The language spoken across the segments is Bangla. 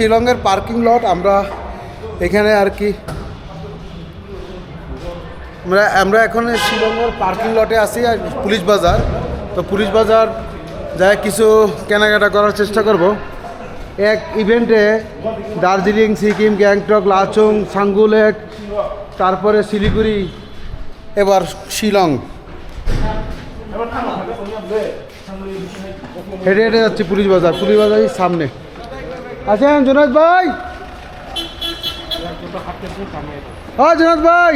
শিলংয়ের পার্কিং লট, আমরা এখানে আর কি, আমরা আমরা এখন শিলংয়ের পার্কিং লটে আছি, আর পুলিশ বাজার। তো পুলিশ বাজার যাই কিছু কেনাকাটা করার চেষ্টা করব। এক ইভেন্টে দার্জিলিং, সিকিম, গ্যাংটক, লাচুং, সাঙ্গুলেক, তারপরে শিলিগুড়ি, এবার শিলং। হেঁটে হেঁটে যাচ্ছি পুলিশ বাজার, পুলিশ বাজারের সামনে। আছেন জুনাদ ভাই। হ্যাঁ জুনাদ ভাই।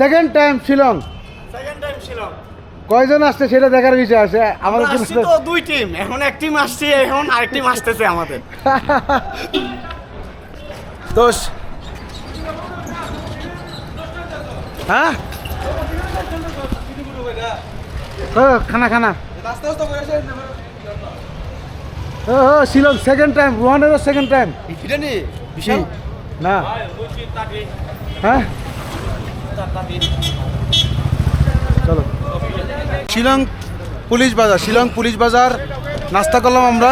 Second time Shillong second time Shillong কয়জন আসছে সেটা দেখার বিষয় আছে? আমাদের তো দুই টিম এখন এক টিম আসছে এখন আরেক টিম আসতেছে আমাদের। দোষ। হ্যাঁ? ও, খানা খানা। ও ও, শিলং সেকেন্ড টাইম রোহানের সেকেন্ড টাইম বিশাল? না। হ্যাঁ? চলো। শিলং পুলিশ বাজার শিলং পুলিশ বাজার নাস্তা করলাম আমরা।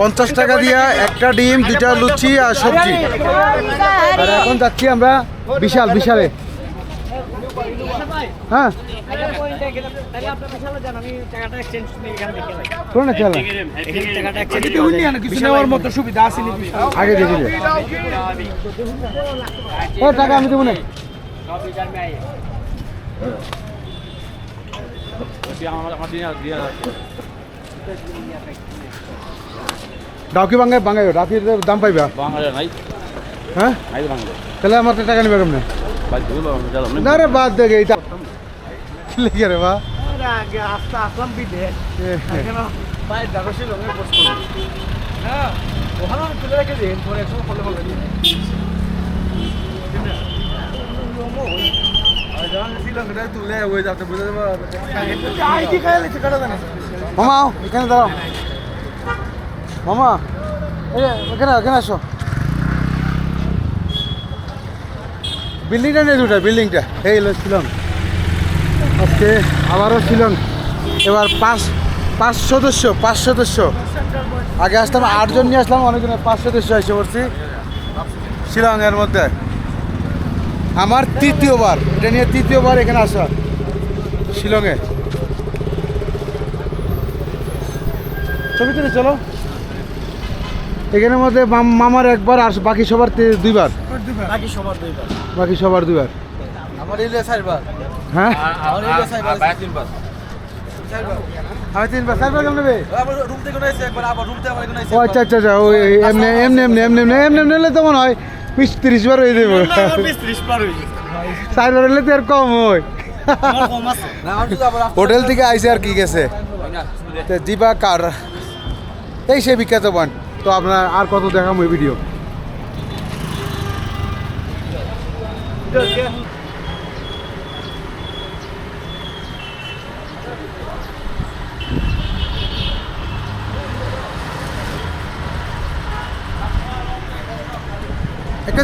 পঞ্চাশ টাকা দিয়ে একটা ডিম দুইটা লুচি আর সবজি। আর এখন যাচ্ছি আমরা বিশাল বিশালে। হ্যাঁ। কোনো না চলো কিছু নেওয়ার মতো সুবিধা আছে আগে দেখি ও টাকা আমি দেবো না। ডাউকি বাঙ্গাই বাঙ্গাই রাফির দাম পাইবা? বাংলা নাই। হ্যাঁ? তাহলে আমার টাকা নিবে কেমনে? না রে বাদ দেখে এইটা। লিখে রে বা। আস্তে আসলাম বিদেশ বাইরে যাব শিলংয়ে করব হ্যাঁ ওখানে আমি তুলে রেখে দিন পরে একশো ফলে ফলে দিন মামা এখানে দাঁড়াও। মামা এখানে এখানে আসো। বিল্ডিংটা নেই দুটা, বিল্ডিংটা। এই হলো শিলং। আজকে আবারও শিলং। এবার পাঁচ পাঁচ সদস্য পাঁচ সদস্য। আগে আসতাম, আটজন নিয়ে আসলাম অনেকজন পাঁচ সদস্য এসে পড়ছি শিলং এর মধ্যে। আমার তৃতীয়বার, এটা নিয়ে তৃতীয়বার এখানে আসা শিলংয়ে। ছবি তুলে চলো। এখানের মধ্যে মামার একবার, আর বাকি সবার দুইবার। বাকি সবার দুইবার। বাকি সবার দুবার আমার ইলে চারবার। হ্যাঁ? আমার ইলে চারবার। তিনবার। আমি তিনবার। চারবার কেমন নেবে রুম থেকে এসে একবার আবার রুম থেকে আবার এখানে ও আচ্ছা আচ্ছা আচ্ছা ওই এমনি এমনি এমনি এমনি এমনি এমনি এমনি হলে তো মনে হয় বিশ তিরিশ বার হয়ে দেবো ত্রিশ পার হয়ে চারবার হলে তো আর কম হয়। হোটেল থেকে আইসে আর কি গেছে? তো জিবা কার? এই সে বিখ্যাত পয়েন্ট তো আপনার আর কত দেখাম ওই ভিডিও একটা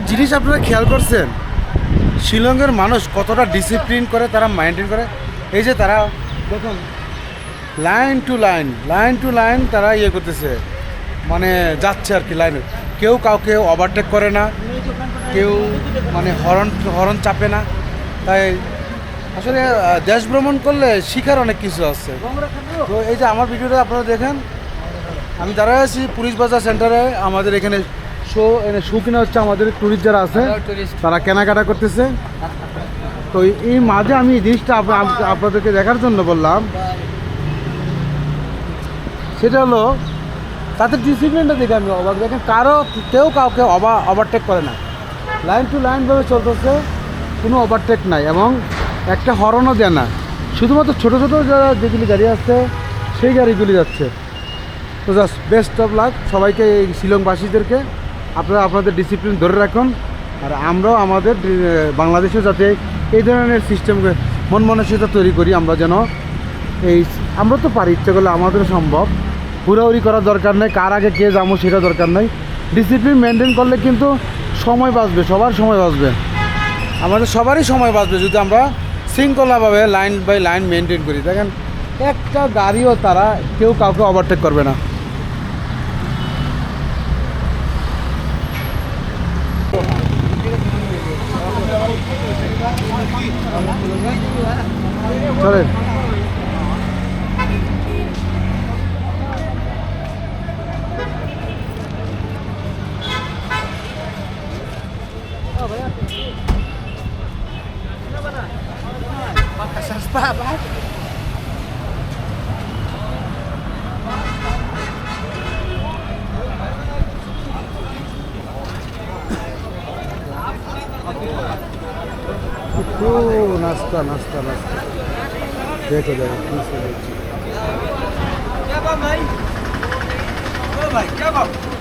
জিনিস আপনারা খেয়াল করছেন? শিলংয়ের মানুষ কতটা ডিসিপ্লিন করে, তারা মেনটেন করে? এই যে তারা, দেখুন line to line line to line তারা ইয়ে করতেছে। মানে যাচ্ছে আর কি লাইনে কেউ কাউকে ওভারটেক করে না। কেউ মানে হরন হরন চাপে না। তাই আসলে দেশ ভ্রমণ করলে শিখার অনেক কিছু আছে। তো এই যে আমার ভিডিওটা আপনারা দেখেন আমি দাঁড়ায় আছি পুলিশ বাজার সেন্টারে। আমাদের এখানে শো এনে শো কিনা হচ্ছে আমাদের ট্যুরিস্ট যারা আছে তারা কেনাকাটা করতেছে। তো এই মাঝে আমি এই জিনিসটা আপ- আপ- আপনাদেরকে দেখার জন্য বললাম। সেটা হলো তাদের ডিসিপ্লিনটা দেখে আমি অবাক। দেখেন, কারও কেউ কাউকে অবা ওভারটেক করে না। লাইন টু লাইনভাবে চলতেছে, কোনো ওভারটেক নাই এবং একটা হরনও দেয় না। শুধুমাত্র ছোটো ছোটো যারা যেগুলি গাড়ি আসছে সেই গাড়িগুলি যাচ্ছে। তো জাস্ট বেস্ট অফ লাক সবাইকে এই শিলংবাসীদেরকে। আপনারা আপনাদের ডিসিপ্লিন ধরে রাখুন। আর আমরাও আমাদের বাংলাদেশে যাতে এই ধরনের সিস্টেম মন মানসিকতা তৈরি করি, আমরা যেন এই আমরা তো পারি, ইচ্ছে করলে আমাদের সম্ভব। হুড়াহুড়ি করার দরকার নেই, কার আগে কে যাব সেটা দরকার নেই। ডিসিপ্লিন মেনটেন করলে কিন্তু সময় বাঁচবে, সবার সময় বাঁচবে। আমাদের সবারই সময় বাঁচবে যদি আমরা শৃঙ্খলাভাবে লাইন বাই লাইন মেনটেন করি। দেখেন, একটা গাড়িও তারা কেউ কাউকে ওভারটেক করবে না। চলেন। para baixo. Nasta, nasta, nasta. Dentro da pista. Já vai, mãe. Vamos, vai, já vamos.